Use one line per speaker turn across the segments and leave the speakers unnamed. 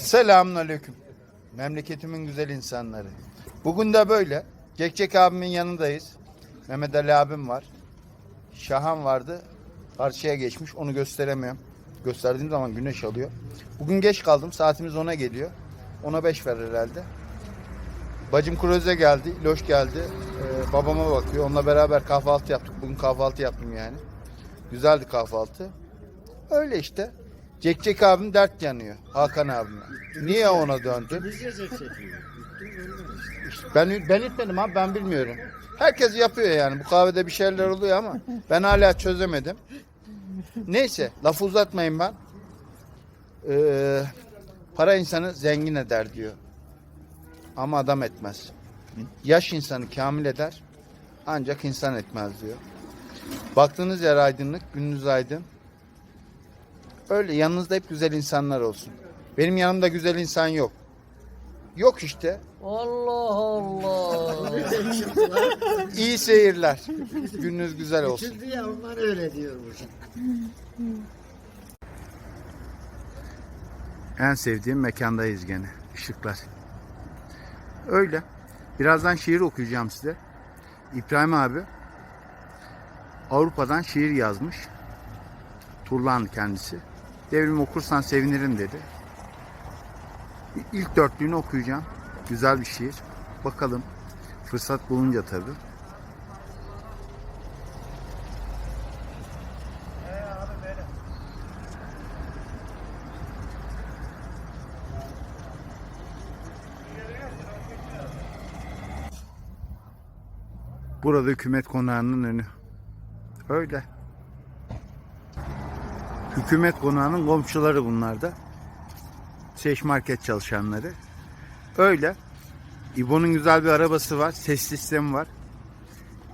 Selamünaleyküm. Memleketimin güzel insanları. Bugün de böyle. Gekçek abimin yanındayız. Mehmet Ali abim var. Şahan vardı. Karşıya geçmiş. Onu gösteremiyorum. Gösterdiğim zaman güneş alıyor. Bugün geç kaldım. Saatimiz 10'a geliyor. 10'a 5 ver herhalde. Bacım Kroze geldi. Loş geldi. Ee, babama bakıyor. Onunla beraber kahvaltı yaptık. Bugün kahvaltı yaptım yani. Güzeldi kahvaltı. Öyle işte. Cekcek abim dert yanıyor. Hakan abime. Niye ona döndün?
Biz de çektik.
Ben ben etmedim abi ben bilmiyorum. Herkes yapıyor yani. Bu kahvede bir şeyler oluyor ama ben hala çözemedim. Neyse lafı uzatmayın ben. Ee, para insanı zengin eder diyor. Ama adam etmez. Yaş insanı kamil eder. Ancak insan etmez diyor. Baktığınız yer aydınlık, gününüz aydın. Öyle yanınızda hep güzel insanlar olsun. Benim yanımda güzel insan yok. Yok işte.
Allah Allah.
İyi seyirler. Gününüz güzel olsun.
Şimdi ya onlar öyle diyormuş.
En sevdiğim mekandayız gene. Işıklar. Öyle. Birazdan şiir okuyacağım size. İbrahim abi Avrupa'dan şiir yazmış. Turlan kendisi. Devrim okursan sevinirim dedi. İlk dörtlüğünü okuyacağım. Güzel bir şiir. Bakalım. Fırsat bulunca tabii. Burada hükümet konağının önü. Öyle. Hükümet konağının komşuları bunlar da. Seç market çalışanları. Öyle. İbo'nun güzel bir arabası var. Ses sistemi var.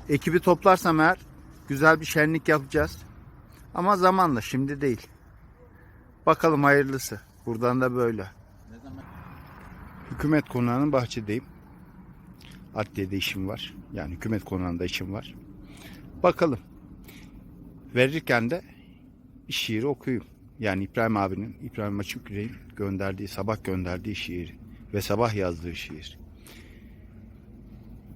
Ekibi toplarsam eğer güzel bir şenlik yapacağız. Ama zamanla şimdi değil. Bakalım hayırlısı. Buradan da böyle. Hükümet konağının bahçedeyim. Adliyede işim var. Yani hükümet konağında işim var. Bakalım. Verirken de bir şiir okuyayım. Yani İbrahim abinin, İbrahim Açıkyüreğin gönderdiği, sabah gönderdiği şiir ve sabah yazdığı şiir.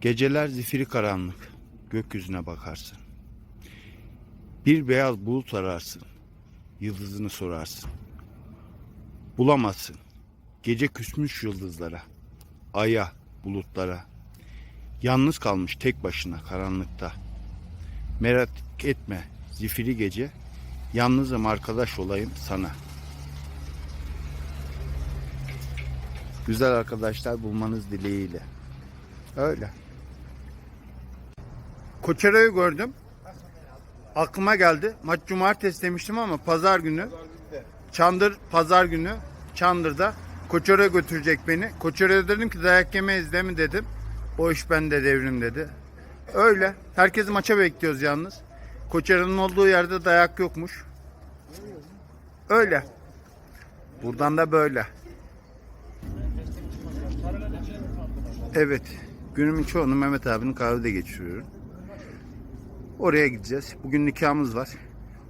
Geceler zifiri karanlık, gökyüzüne bakarsın. Bir beyaz bulut ararsın, yıldızını sorarsın. Bulamazsın, gece küsmüş yıldızlara, aya, bulutlara. Yalnız kalmış tek başına karanlıkta. Merak etme zifiri gece, yalnızım arkadaş olayım sana. Güzel arkadaşlar bulmanız dileğiyle. Öyle. Koçera'yı gördüm. Aklıma geldi. Maç cumartesi demiştim ama pazar günü. Çandır pazar günü Çandır'da Koçera'ya götürecek beni. Koçera'ya dedim ki dayak yemeyiz değil mi dedim. O iş bende devrim dedi. Öyle. Herkesi maça bekliyoruz yalnız. Koçera'nın olduğu yerde dayak yokmuş. Öyle. Buradan da böyle. Evet. Günümün çoğunu Mehmet abinin kahvede geçiriyorum. Oraya gideceğiz. Bugün nikahımız var.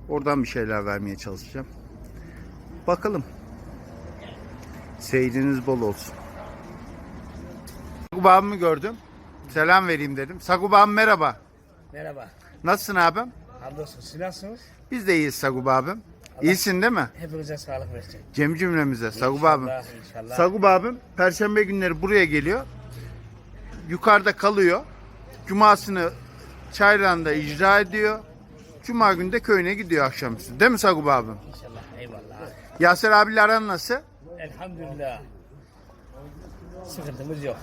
Oradan bir şeyler vermeye çalışacağım. Bakalım. Seyriniz bol olsun. Sagup abimi gördüm. Selam vereyim dedim. Sagup abim merhaba.
Merhaba.
Nasılsın abim?
Hamdolsun. Siz nasılsınız?
Biz de iyiyiz Sagup abim. İyisin değil mi?
Hepinize sağlık versin.
Cem cümlemize Sagup abim.
İnşallah.
Sagup abim perşembe günleri buraya geliyor. Yukarıda kalıyor. Cumasını Çayran'da icra ediyor. Cuma günü de köyüne gidiyor akşamüstü. Değil mi Sagup abim?
İnşallah. Eyvallah.
Yaser abiyle aran nasıl?
Elhamdülillah. Sıkıntımız yok.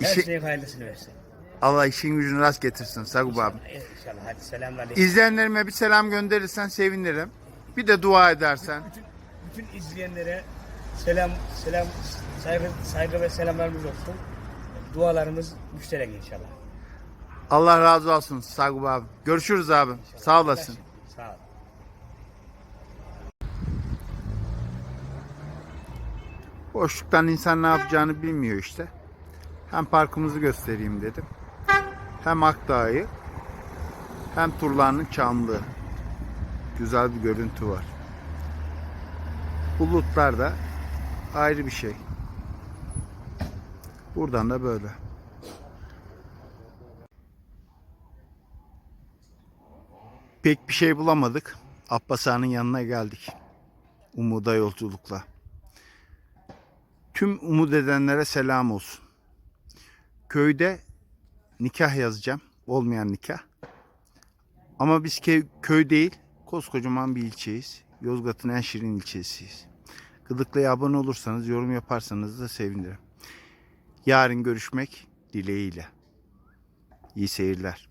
Her
İşi,
şeyin hayırlısını versin.
Allah işin gücünü rast getirsin Sagup abim.
İnşallah. Hadi selamünaleyküm.
İzleyenlerime bir selam gönderirsen sevinirim. Bir de dua edersen.
Bütün izleyenlere selam, selam, saygı, saygı ve selamlarımız olsun. Dualarımız müşterek inşallah.
Allah razı olsun Sagup abi. Görüşürüz abi. Sağ olasın.
Sağ ol.
Boşluktan insan ne yapacağını bilmiyor işte. Hem parkımızı göstereyim dedim. Hem Akdağ'ı hem Turlan'ın Çamlığı. Güzel bir görüntü var. Bulutlar da ayrı bir şey. Buradan da böyle. Pek bir şey bulamadık. Abbas Ağa'nın yanına geldik. Umuda yolculukla. Tüm umut edenlere selam olsun. Köyde nikah yazacağım. Olmayan nikah. Ama biz köy, değil, koskocaman bir ilçeyiz. Yozgat'ın en şirin ilçesiyiz. Gıdıklı'ya abone olursanız, yorum yaparsanız da sevinirim. Yarın görüşmek dileğiyle. İyi seyirler.